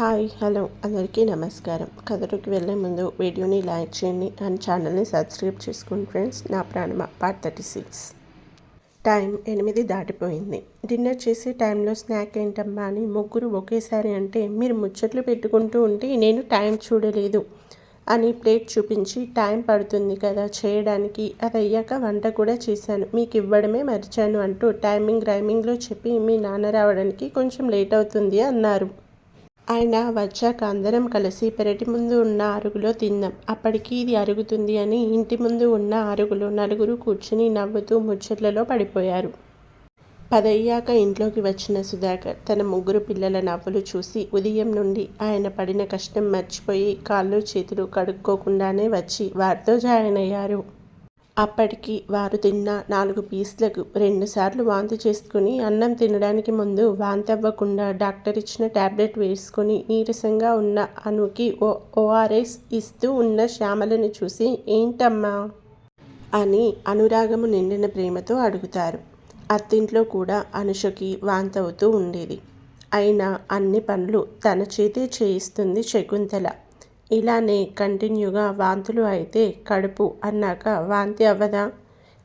Hi hello అందరికీ నమస్కారం. కథలోకి వెళ్ళే ముందు వీడియోని లైక్ చేయండి. అండ్ ఛానల్ని సబ్స్క్రైబ్ చేసుకోండి ఫ్రెండ్స్. నా ప్రాణమ? Part thirty six. టైం ఎనిమిది దాటిపోయింది. డిన్నర్ చేసే టైంలో స్నాక్ ఏంటమ్మా అని ముగ్గురు ఒకేసారి అంటే మీరు ముచ్చట్లు పెట్టుకుంటూ ఉంటే నేను టైం చూడలేదు అని ప్లేట్ చూపించి టైం పడుతుంది కదా చేయడానికి. అది అయ్యాక వంట కూడా చేశాను. మీకు ఇవ్వడమే మర్చాను అంటూ టైమింగ్ రైమింగ్లో చెప్పి మీ నాన్న రావడానికి కొంచెం లేట్ అవుతుంది అన్నారు. ఆయన వచ్చాక అందరం కలిసి పెరటి ముందు ఉన్న అరుగులో తిన్నాం. అప్పటికి ఇది అరుగుతుంది అని ఇంటి ముందు ఉన్న అరుగులో నలుగురు కూర్చుని నవ్వుతూ ముచ్చట్లలో పడిపోయారు. పదయ్యాక ఇంట్లోకి వచ్చిన సుధాకర్ తన ముగ్గురు పిల్లల నవ్వులు చూసి ఉదయం నుండి ఆయన పడిన కష్టం మర్చిపోయి కాళ్ళు చేతులు కడుక్కోకుండానే వచ్చి వారితో జాయిన్ అయ్యారు. అప్పటికి వారు తిన్న నాలుగు పీస్లకు రెండుసార్లు వాంతి చేసుకుని అన్నం తినడానికి ముందు వాంతి అవ్వకుండా డాక్టర్ ఇచ్చిన ట్యాబ్లెట్ వేసుకొని నీరసంగా ఉన్న అనుకి ఓ ఓఆర్ఎస్ ఇస్తూ ఉన్న శ్యామలను చూసి ఏంటమ్మా? అని అనురాగము నిండిన ప్రేమతో అడుగుతారు. అత్తింట్లో కూడా అనుషకి వాంతవుతూ ఉండేది. అయినా అన్ని పనులు తన చేతే చేయిస్తుంది శకుంతల. ఇలానే కంటిన్యూగా వాంతులు అయితే కడుపు అన్నాక వాంతి అవ్వదా?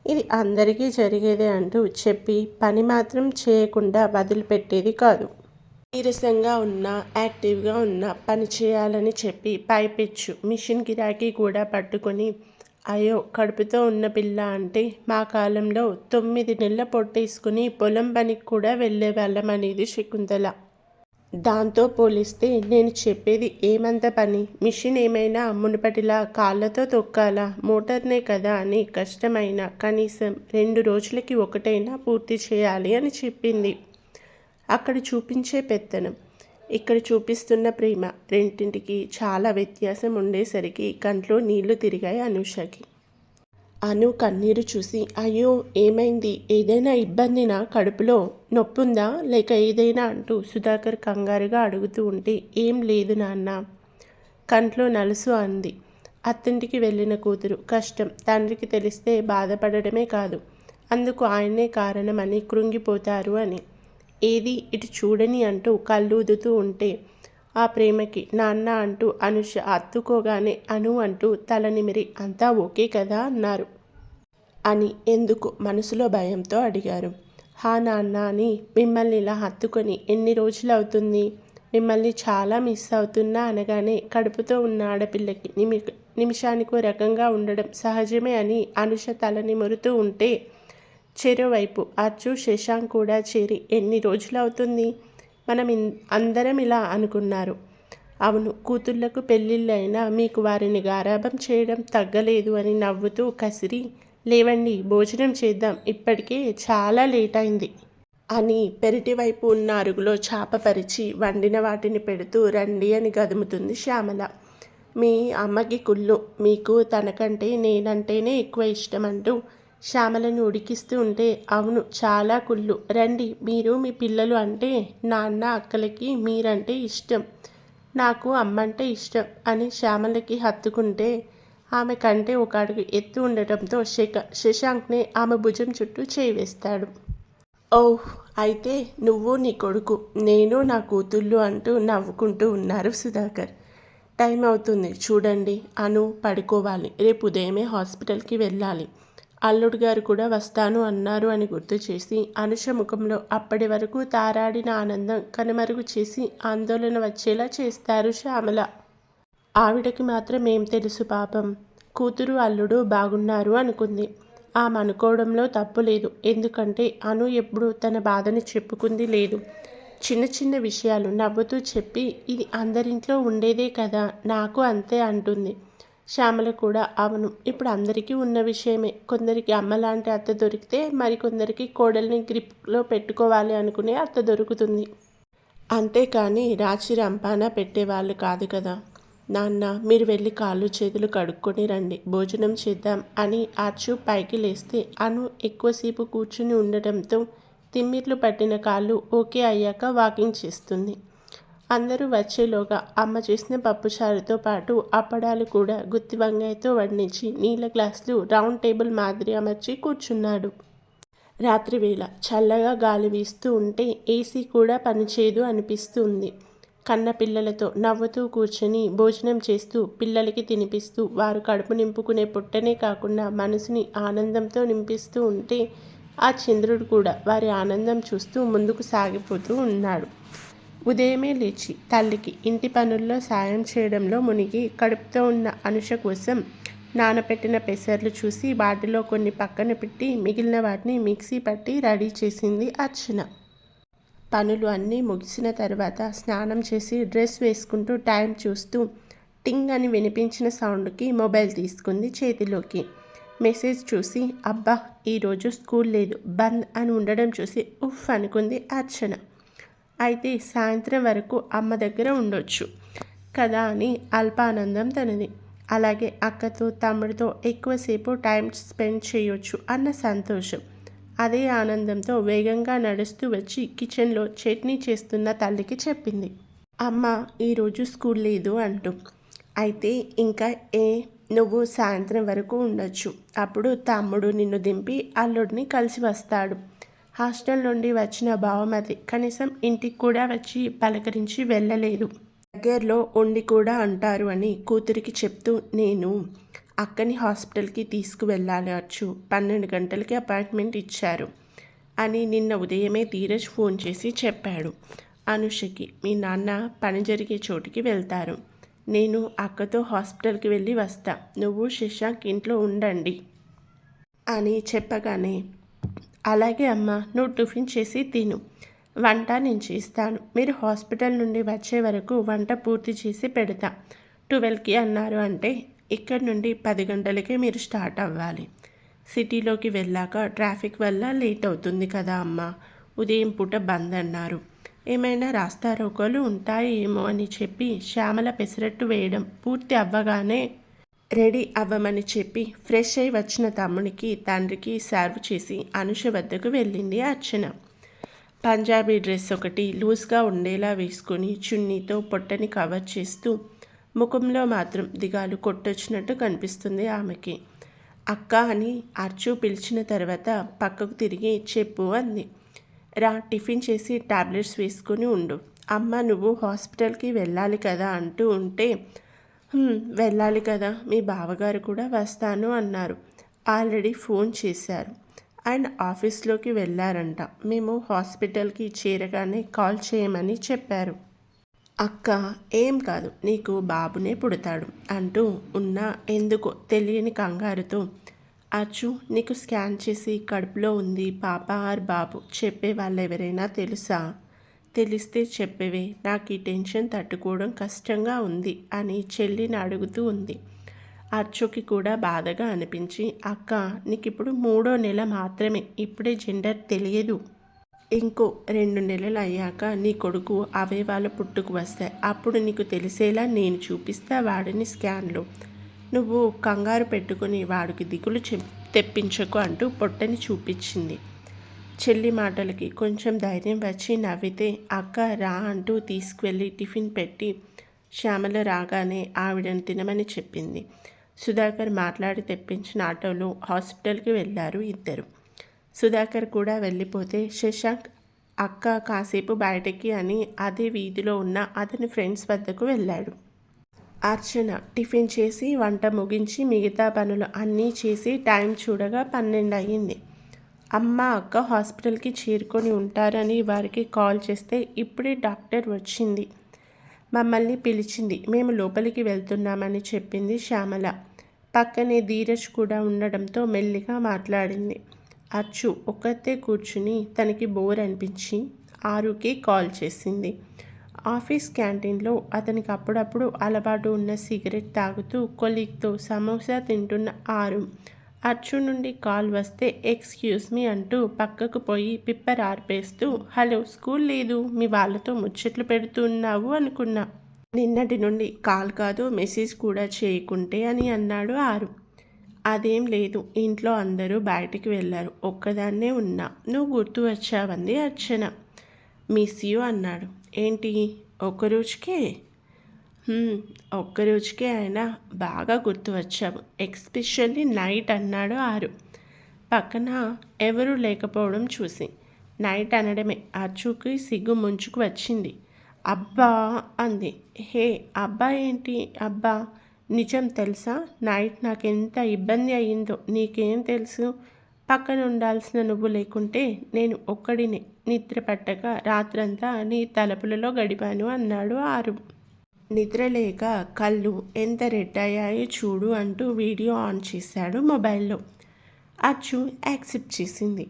ఇది అందరికీ జరిగేదే అంటూ చెప్పి పని మాత్రం చేయకుండా వదిలిపెట్టేది కాదు. నీరసంగా ఉన్న యాక్టివ్గా ఉన్న పని చేయాలని చెప్పి పైపెచ్చు. మిషన్ గిరాకీ కూడా పట్టుకొని అయ్యో కడుపుతో ఉన్న పిల్ల అంటే మా కాలంలో తొమ్మిది నెలల పొట్టేసుకుని పొలం పనికి కూడా వెళ్ళేవాళ్ళం అనేది శకుంతల. దాంతో పోలిస్తే నేను చెప్పేది ఏమంత పని? మిషన్ ఏమైనా మునుపటిలా కాళ్ళతో తొక్కాలా? మోటార్నే కదా అని కష్టమైన కనీసం రెండు రోజులకి ఒకటైనా పూర్తి చేయాలి అని చెప్పింది. అక్కడ చూపించే పెత్తనం. ఇక్కడ చూపిస్తున్న ప్రేమ. రెండింటికి చాలా వ్యత్యాసం ఉండేసరికి కంట్లో నీళ్ళు తిరిగాయి అనుషకి. అను కన్నీరు చూసి అయ్యో ఏమైంది? ఏదైనా ఇబ్బందినా? కడుపులో నొప్పుందా? లేక ఏదైనా అంటూ సుధాకర్ కంగారుగా అడుగుతూ ఉంటే ఏం లేదు నాన్న. కంట్లో నలుసు అంది. అత్తింటికి వెళ్ళిన కూతురు కష్టం తండ్రికి తెలిస్తే బాధపడడమే కాదు. అందుకు ఆయనే కారణమని కృంగిపోతారు అని. ఏది? ఇటు చూడని అంటూ కళ్ళూదుతూ ఉంటే ఆ ప్రేమకి నాన్న అంటూ అనుష అత్తుకోగానే అను అంటూ తల నిమిరి అంతా ఓకే కదా అన్నారు. అని ఎందుకు మనసులో భయంతో అడిగారు. హా నాన్న అని మిమ్మల్ని ఇలా హత్తుకొని ఎన్ని రోజులు అవుతుంది? మిమ్మల్ని చాలా మిస్ అవుతున్నా అనగానే కడుపుతో ఉన్న ఆడపిల్లకి నిమి నిమిషానికి రకంగా ఉండడం సహజమే అని అనుష తలని మురుతూ ఉంటే చెరోవైపు అచ్చు శశాంక్ కూడా చేరి ఎన్ని రోజులు అవుతుంది? మనం అందరం ఇలా అనుకున్నారు. అవును కూతుళ్ళకు పెళ్ళిళ్ళైనా మీకు వారిని గారాభం చేయడం తగ్గలేదు అని నవ్వుతూ కసిరి లేవండి భోజనం చేద్దాం. ఇప్పటికే చాలా లేట్ అయింది అని పెరటి వైపు ఉన్న అరుగులో చాప పరిచి వండిన వాటిని పెడుతూ రండి అని గదుముతుంది శ్యామల. మీ అమ్మకి కుళ్ళు మీకు తనకంటే నేనంటేనే ఎక్కువ ఇష్టం అంటూ శ్యామలను ఉడికిస్తూ ఉంటే అవును చాలా కుళ్ళు. రండి మీరు మీ పిల్లలు అంటే నాన్న అక్కలకి మీరంటే ఇష్టం. నాకు అమ్మంటే ఇష్టం అని శ్యామలకి హత్తుకుంటే ఆమె కంటే ఒక అడుగు ఎత్తు ఉండటంతో శక శశాంక్ని ఆమె భుజం చుట్టూ చేయి వేస్తాడు ఓహ్ అయితే నువ్వు నీ కొడుకు నేను నా కూతుళ్ళు అంటూ నవ్వుకుంటూ ఉన్నారు సుధాకర్. టైం అవుతుంది చూడండి. అను పడుకోవాలి. రేపు ఉదయమే హాస్పిటల్కి వెళ్ళాలి. అల్లుడు గారు కూడా వస్తాను అన్నారు అని గుర్తు చేసి అనుష ముఖంలో అప్పటి వరకు తారాడిన ఆనందం కనుమరుగు చేసి ఆందోళన వచ్చేలా చేస్తారు శ్యామల. ఆవిడకి మాత్రం ఏం తెలుసు పాపం. కూతురు అల్లుడు బాగున్నారు అనుకుంది. ఆమె అనుకోవడంలో తప్పు లేదు. ఎందుకంటే అను ఎప్పుడు తన బాధని చెప్పుకుంది లేదు. చిన్న చిన్న విషయాలు నవ్వుతూ చెప్పి ఇది అందరింట్లో ఉండేదే కదా నాకు అంతే అంటుంది. శ్యామల కూడా అవును ఇప్పుడు అందరికీ ఉన్న విషయమే. కొందరికి అమ్మ లాంటి అత్త దొరికితే మరికొందరికి కోడల్ని గ్రిప్లో పెట్టుకోవాలి అనుకునే అత్త దొరుకుతుంది. అంతేకాని రాచి రంపాన పెట్టేవాళ్ళు కాదు కదా. నాన్న మీరు వెళ్ళి కాళ్ళు చేతులు కడుక్కొని రండి. భోజనం చేద్దాం అని ఆర్చు పైకి లేస్తే అను ఎక్కువసేపు కూర్చుని ఉండటంతో తిమ్మిర్లు పట్టిన కాళ్ళు ఓకే అయ్యాక వాకింగ్ చేస్తుంది. అందరూ వచ్చేలోగా అమ్మ చేసిన పప్పుచారుతో పాటు అప్పడాలు కూడా గుత్తి వంగాయతో వడ్డించి నీళ్ళ గ్లాసులు రౌండ్ టేబుల్ మాదిరి అమర్చి కూర్చున్నాడు. రాత్రివేళ చల్లగా గాలి వీస్తూ ఉంటే ఏసీ కూడా పనిచేయదు అనిపిస్తుంది. కన్న పిల్లలతో నవ్వుతూ కూర్చొని భోజనం చేస్తూ పిల్లలకి తినిపిస్తూ వారు కడుపు నింపుకునే పుట్టనే కాకుండా మనసుని ఆనందంతో నింపిస్తూ ఉంటే ఆ చంద్రుడు కూడా వారి ఆనందం చూస్తూ ముందుకు సాగిపోతూ ఉన్నాడు. ఉదయమే లేచి తల్లికి ఇంటి పనుల్లో సాయం చేయడంలో మునిగి కడుపుతో ఉన్న అనుష కోసం నానపెట్టిన పెసర్లు చూసి వాటిలో కొన్ని పక్కన పెట్టి మిగిలిన వాటిని మిక్సీ పట్టి రెడీ చేసింది అర్చన. పనులు అన్నీ ముగిసిన తర్వాత స్నానం చేసి డ్రెస్ వేసుకుంటూ టైం చూస్తూ టింగ్ అని వినిపించిన సౌండ్కి మొబైల్ తీసుకుంది చేతిలోకి. మెసేజ్ చూసి అబ్బా ఈరోజు స్కూల్ లేదు బంద్ అని ఉండడం చూసి ఉఫ్ అనుకుంది అర్చన. అయితే సాయంత్రం వరకు అమ్మ దగ్గర ఉండొచ్చు కదా అని అల్పానందం తనది. అలాగే అక్కతో తమ్ముడితో ఎక్కువసేపు టైం స్పెండ్ చేయొచ్చు అన్న సంతోషం. అదే ఆనందంతో వేగంగా నడుస్తూ వచ్చి కిచెన్లో చట్నీ చేస్తున్న తల్లికి చెప్పింది. అమ్మ ఈరోజు స్కూల్ లేదు అంటూ. అయితే ఇంకా ఏ నువ్వు సాయంత్రం వరకు ఉండొచ్చు. అప్పుడు తమ్ముడు నిన్ను దింపి అల్లుడిని కలిసి వస్తాడు. హాస్టల్ నుండి వచ్చిన బావమతి కనీసం ఇంటికి కూడా వచ్చి పలకరించి వెళ్ళలేదు. దగ్గరలో ఉండి కూడా అంటారు అని కూతురికి చెప్తూ నేను అక్కని హాస్పిటల్కి తీసుకువెళ్ళవచ్చు పన్నెండు గంటలకి అపాయింట్మెంట్ ఇచ్చారు అని నిన్న ఉదయమే ధీరజ్ ఫోన్ చేసి చెప్పాడు. అనుషకి మీ నాన్న పని జరిగే చోటికి వెళ్తారు. నేను అక్కతో హాస్పిటల్కి వెళ్ళి వస్తా. నువ్వు శశాంక్ ఇంట్లో ఉండండి అని చెప్పగానే అలాగే అమ్మ నువ్వు టిఫిన్ చేసి తిను. వంట నేను చేస్తాను. మీరు హాస్పిటల్ నుండి వచ్చే వరకు వంట పూర్తి చేసి పెడతా. ట్వెల్వ్కి అన్నారు అంటే ఇక్కడ నుండి పది గంటలకే మీరు స్టార్ట్ అవ్వాలి. సిటీలోకి వెళ్ళాక ట్రాఫిక్ వల్ల లేట్ అవుతుంది కదా అమ్మ. ఉదయం పూట బంద్ అన్నారు. ఏమైనా రాస్తారోకోలు ఉంటాయేమో అని చెప్పి శ్యామల పెసరట్టు వేయడం పూర్తి అవ్వగానే రెడీ అవ్వమని చెప్పి ఫ్రెష్ అయి వచ్చిన తమ్మునికి తండ్రికి సర్వ్ చేసి అనుష వద్దకు వెళ్ళింది అర్చన. పంజాబీ డ్రెస్ ఒకటి లూజ్గా ఉండేలా వేసుకొని చున్నీతో పొట్టని కవర్ చేస్తూ ముఖంలో మాత్రం దిగాలు కొట్టొచ్చినట్టు కనిపిస్తుంది ఆమెకి. అక్క అని అర్చు పిలిచిన తర్వాత పక్కకు తిరిగి చెప్పు అంది. రా టిఫిన్ చేసి టాబ్లెట్స్ వేసుకొని ఉండు. అమ్మ నువ్వు హాస్పిటల్కి వెళ్ళాలి కదా అంటూ ఉంటే వెళ్ళాలి కదా మీ బావగారు కూడా వస్తాను అన్నారు. ఆల్రెడీ ఫోన్ చేశారు. అండ్ ఆఫీస్లోకి వెళ్ళారంట. మేము హాస్పిటల్కి చేరగానే కాల్ చేయమని చెప్పారు. అక్క ఏం కాదు నీకు బాబునే పుడతాడు అంటూ ఉన్న ఎందుకో తెలియని కంగారుతో అచ్చు నీకు స్కాన్ చేసి కడుపులో ఉంది పాప ఆర్ బాబు చెప్పే వాళ్ళు ఎవరైనా తెలుసా? తెలిస్తే చెప్పేవే నాకు ఈ టెన్షన్ తట్టుకోవడం కష్టంగా ఉంది అని చెల్లిని అడుగుతూ ఉంది. అచ్చుకి కూడా బాధగా అనిపించి అక్క నీకు ఇప్పుడు మూడో నెల మాత్రమే ఇప్పుడే జెండర్ తెలియదు ఇంకో రెండు నెలలు అయ్యాక నీ కొడుకు అవయవాలు పుట్టుకు వస్తాయి. అప్పుడు నీకు తెలిసేలా నేను చూపిస్తా వాడిని స్కాన్లో. నువ్వు కంగారు పెట్టుకుని వాడికి దిగులు తెప్పించకు అంటూ పొట్టని చూపించింది. చెల్లి మాటలకి కొంచెం ధైర్యం వచ్చి నవ్వితే అక్క రా అంటూ తీసుకువెళ్ళి టిఫిన్ పెట్టి శ్యామల రాగానే ఆవిడను తినమని చెప్పింది. సుధాకర్ మాట్లాడి తెప్పించిన ఆటోలో హాస్పిటల్కి వెళ్ళారు ఇద్దరు. సుధాకర్ కూడా వెళ్ళిపోతే శశాంక్ అక్క కాసేపు బయటకి అని అదే వీధిలో ఉన్న అతని ఫ్రెండ్స్ వద్దకు వెళ్ళాడు. అర్చన టిఫిన్ చేసి వంట ముగించి మిగతా పనులు అన్నీ చేసి టైం చూడగా పన్నెండు అయ్యింది అమ్మ అక్క హాస్పిటల్కి చేరుకొని ఉంటారని వారికి కాల్ చేస్తే ఇప్పుడే డాక్టర్ వచ్చింది. మమ్మల్ని పిలిచింది మేము లోపలికి వెళ్తున్నామని చెప్పింది శ్యామల. పక్కనే ధీరజ్ కూడా ఉండడంతో మెల్లిగా మాట్లాడింది. అచ్చు ఒక్కతే కూర్చుని తనకి బోర్ అనిపించి ఆరుకి కాల్ చేసింది. ఆఫీస్ క్యాంటీన్లో అతనికి అప్పుడప్పుడు అలవాటు ఉన్న సిగరెట్ తాగుతూ కొలీగ్తో సమోసా తింటున్న ఆరు. అచ్చు నుండి కాల్ వస్తే ఎక్స్క్యూజ్ మీ అంటూ పక్కకు పోయి పిప్పర్ ఆర్పేస్తూ హలో స్కూల్ లేదు. మీ వాళ్ళతో ముచ్చట్లు పెడుతున్నావు అనుకున్నా. నిన్నటి నుండి కాల్ కాదు మెసేజ్ కూడా చేయకుంటే అని అన్నాడు ఆరు. అదేం లేదు. ఇంట్లో అందరూ బయటికి వెళ్ళారు. ఒక్కదాన్నే ఉన్నా. నువ్వు గుర్తు వచ్చావంది అర్చన. మిస్ యూ అన్నాడు. ఏంటి? ఒక రోజుకే? ఒక్క రోజుకే అయినా బాగా గుర్తు వచ్చావు. ఎక్స్పెషల్లీ నైట్ అన్నాడు ఆరు. పక్కన ఎవరూ లేకపోవడం చూసి. నైట్ అనడమే. అచ్చుకి సిగ్గు ముంచుకు వచ్చింది. అబ్బా అంది. హే అబ్బా ఏంటి? అబ్బా నిజం తెలుసా? నైట్ నాకు ఎంత ఇబ్బంది అయ్యిందో నీకేం తెలుసు? పక్కన ఉండాల్సిన నువ్వు లేకుంటే నేను ఒక్కడిని నిద్ర పట్టక రాత్రంతా నీ తలుపులలో గడిపాను అన్నాడు ఆరు. నిద్రలేక కళ్ళు ఎంత రెడ్ అయ్యాయో చూడు అంటూ వీడియో ఆన్ చేశాడు మొబైల్లో. అచ్చు యాక్సెప్ట్ చేసింది.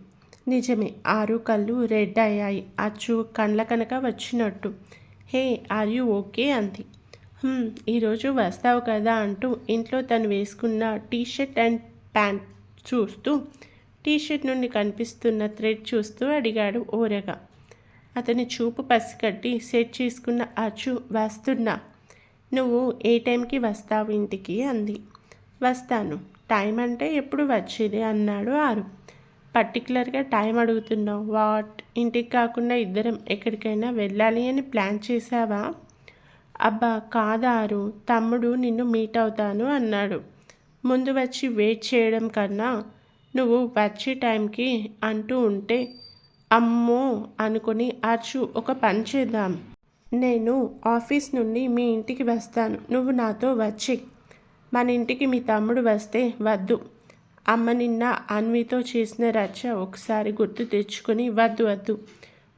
నిజమే ఆరు కళ్ళు రెడ్ అయ్యాయి. అచ్చు కండ్ల కనుక వచ్చినట్టు. Hey are you okay? అంది. ఈరోజు వస్తావు కదా అంటూ ఇంట్లో తను వేసుకున్న టీషర్ట్ అండ్ ప్యాంట్ చూస్తూ టీషర్ట్ నుండి కనిపిస్తున్న థ్రెడ్ చూస్తూ అడిగాడు ఓరగా. అతని చూపు పసిగట్టి సెట్ చేసుకున్న అచ్చు వస్తున్నా. నువ్వు ఏ టైంకి వస్తావు ఇంటికి? అంది. వస్తాను. టైం అంటే ఎప్పుడు వచ్చేది? అన్నాడు ఆరు. పర్టికులర్గా టైం అడుగుతున్నావు. వాట్? ఇంటికి కాకుండా ఇద్దరం ఎక్కడికైనా వెళ్ళాలి అని ప్లాన్ చేసావా అబ్బా కాదారు తమ్ముడు నిన్ను మీట్ అవుతాను అన్నాడు. ముందు వచ్చి వెయిట్ చేయడం కన్నా నువ్వు వచ్చే టైంకి అంటూ ఉంటే అమ్మో అనుకుని అర్చు ఒక పని చేద్దాం. నేను ఆఫీస్ నుండి మీ ఇంటికి వస్తాను నువ్వు నాతో వచ్చి. మన ఇంటికి మీ తమ్ముడు వస్తే వద్దు. అమ్మ నిన్న అన్వితో చేసిన రచ్చ ఒకసారి గుర్తు తెచ్చుకొని వద్దు వద్దు.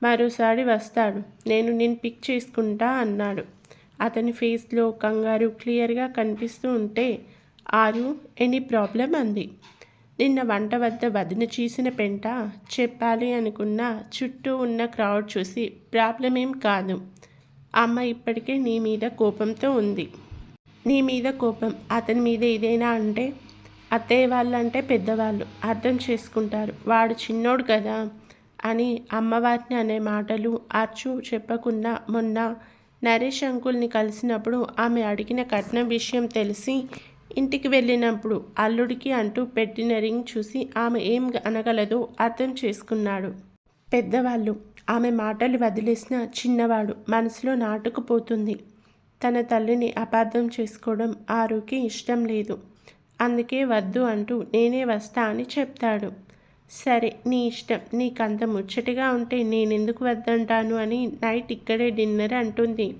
మరోసారి వస్తాడు నేను నేను పిక్ చేసుకుంటా అన్నాడు. అతని ఫేస్లో కంగారు క్లియర్గా కనిపిస్తూ ఉంటే ఆరు ఎనీ ప్రాబ్లం అంది. నిన్న వంట వద్ద వదిన చేసిన పెంట చెప్పాలి అనుకున్న చుట్టూ ఉన్న క్రౌడ్ చూసి ప్రాబ్లం ఏం కాదు. అమ్మ ఇప్పటికే నీ మీద కోపంతో ఉంది. నీ మీద కోపం అతని మీద ఏదైనా అంటే అత్తయ్య వాళ్ళు అంటే పెద్దవాళ్ళు అర్థం చేసుకుంటారు. వాడు చిన్నోడు కదా అని అమ్మవారిని అనే మాటలు అర్చు చెప్పకుండా మొన్న నరేష్ అంకుల్ని కలిసినప్పుడు ఆమె అడిగిన కట్నం విషయం తెలిసి ఇంటికి వెళ్ళినప్పుడు అల్లుడికి అంటూ పెట్టిన రింగ్ చూసి ఆమె ఏం అనగలదో అర్థం చేసుకున్నాడు. పెద్దవాళ్ళు ఆమె మాటలు వదిలేసిన చిన్నవాడు మనసులో నాటుకుపోతుంది. తన తల్లిని అపార్థం చేసుకోవడం ఆరుకి ఇష్టం లేదు. అందుకే వద్దు అంటూ నేనే వస్తా అని చెప్తాడు. సరే నీ ఇష్టం. నీకంత ముచ్చటిగా ఉంటే నేను ఎందుకు వద్దంటాను అని నైట్ ఇక్కడే డిన్నర్ అంటుంది.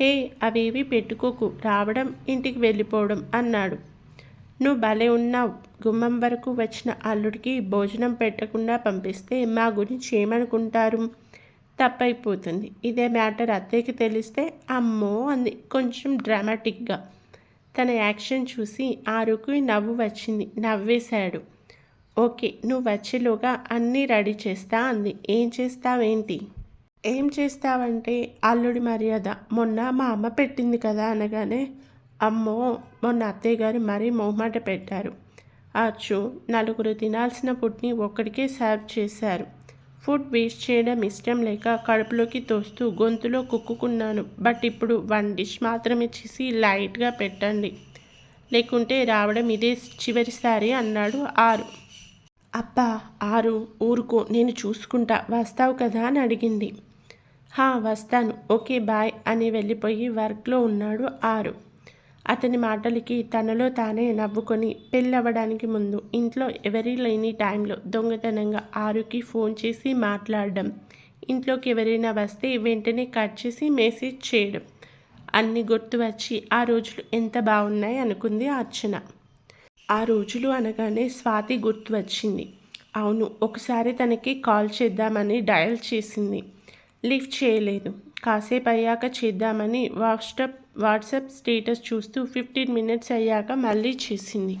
హే అవేవి పెట్టుకోకు. రావడం ఇంటికి వెళ్ళిపోవడం అన్నాడు. నువ్వు భలే ఉన్నావు. గుమ్మం వరకు వచ్చిన అల్లుడికి భోజనం పెట్టకుండా పంపిస్తే మా గురించి ఏమనుకుంటారు? తప్పైపోతుంది. ఇదే మ్యాటర్ అత్తయ్యకి తెలిస్తే అమ్మో అంది కొంచెం డ్రామాటిక్గా. తన యాక్షన్ చూసి ఆరుకు నవ్వు వచ్చింది. నవ్వేశాడు. ఓకే నువ్వు వచ్చేలోగా అన్నీ రెడీ చేస్తా అంది. ఏం చేస్తావేంటి? ఏం చేస్తావంటే అల్లుడి మర్యాద. మొన్న మా అమ్మ పెట్టింది కదా అనగానే అమ్మో మొన్న అత్తయ్య గారు మరీ మొహమాట పెట్టారు. అచ్చు నలుగురు తినాల్సిన ఫుడ్ని ఒక్కడికే సర్వ్ చేశారు. ఫుడ్ వేస్ట్ చేయడం ఇష్టం లేక కడుపులోకి తోస్తూ గొంతులో కుక్కుకున్నాను. బట్ ఇప్పుడు వన్ డిష్ మాత్రమే చేసి లైట్గా పెట్టండి. లేకుంటే రావడం ఇదే చివరిసారి అన్నాడు ఆరు. అబ్బా ఆరు ఊరుకో నేను చూసుకుంటా వస్తావు కదా అని అడిగింది. హా వస్తాను ఓకే బాయ్ అని వెళ్ళిపోయి వర్క్లో ఉన్నాడు ఆరు. అతని మాటలకి తనలో తానే నవ్వుకొని పెళ్ళవడానికి ముందు ఇంట్లో ఎవరి లేని టైంలో దొంగతనంగా ఆరుకి ఫోన్ చేసి మాట్లాడడం ఇంట్లోకి ఎవరైనా వస్తే వెంటనే కట్ చేసి మెసేజ్ చేయడం అన్ని గుర్తు వచ్చి ఆ రోజులు ఎంత బాగున్నాయి అనుకుంది అర్చన. ఆ రోజులు అనగానే స్వాతి గుర్తు వచ్చింది అవును ఒకసారి తనకి కాల్ చేద్దామని డయల్ చేసింది. లిఫ్ట్ చేయలేదు. కాసేపు అయ్యాక చేద్దామని వాట్సప్ వాట్సాప్ స్టేటస్ చూస్తూ ఫిఫ్టీన్ మినిట్స్ అయ్యాక మళ్ళీ చేసింది.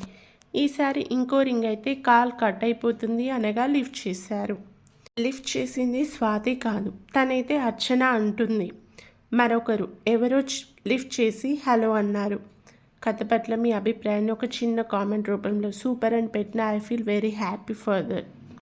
ఈసారి ఇంకో రింగ్ అయితే కాల్ కట్ అయిపోతుంది అనగా లిఫ్ట్ చేశారు. లిఫ్ట్ చేసింది స్వాతి కాదు తనైతే అర్చన అంటుంది. మరొకరు ఎవరో లిఫ్ట్ చేసి హలో అన్నారు. కథ పట్ల మీ అభిప్రాయాన్ని ఒక చిన్న కామెంట్ రూపంలో సూపర్ అని పెట్టిన I feel very happy for that